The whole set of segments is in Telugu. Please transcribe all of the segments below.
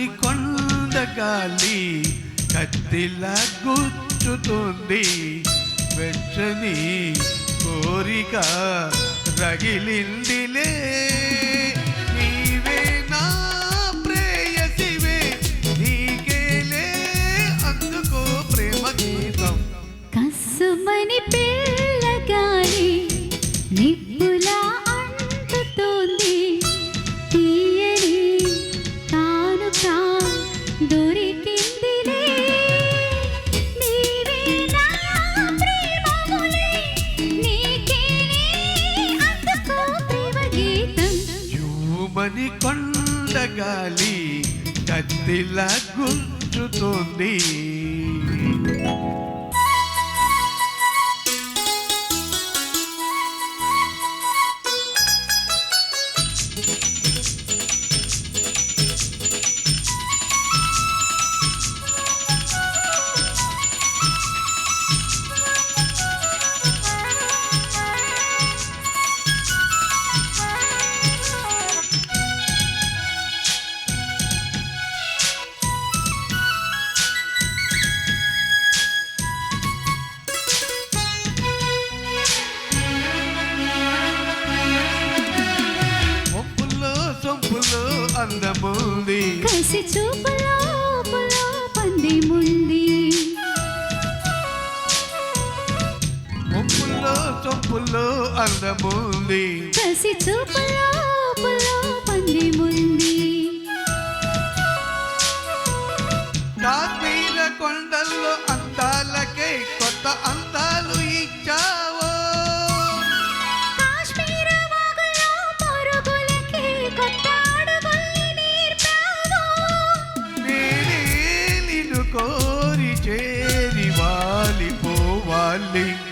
నెమ్మది కొండ గాలి కత్తిల గుచ్చుతుంది. వెచ్చని కోరిక రగిలిందిలే. జూమని కొండగాలి కత్తిలా గుంజుతుంది. అందముంది కసి చూపులో పులో పంది ముంది. ఒప్పులో సొంపులో అందముంది. కసి చూపులో పులో పంది ముంది. కాశ్మీర కొండల్లో అందాలకే కొత్త అందాలు darling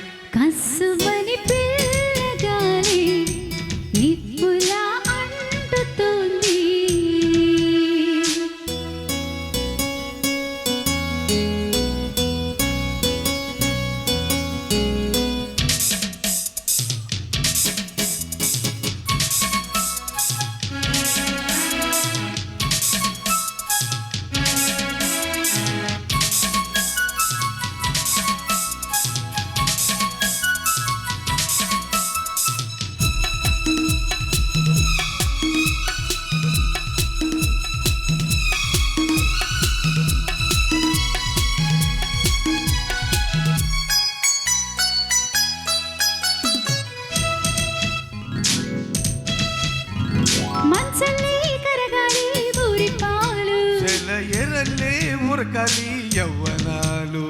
చెల ఎరలే ఉరకాలి యవ్వనాలు.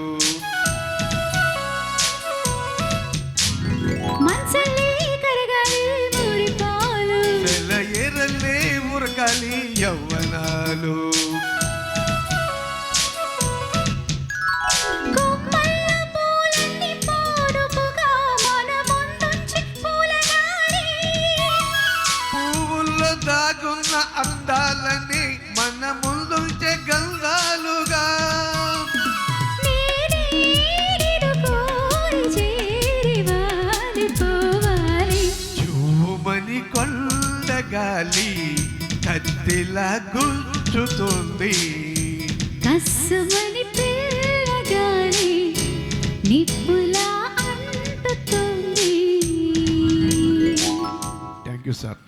ఉరకాలి పూలగాలి పువ్వుల్లో దాగున్న అందాలని మన ముందుంచే గంధాలుగా కొండగాలి కత్తిలా గుచ్చుతుంది. కస్సుమని పిల్లగాలి నిప్పులా అంటుతుంది. Thank you sir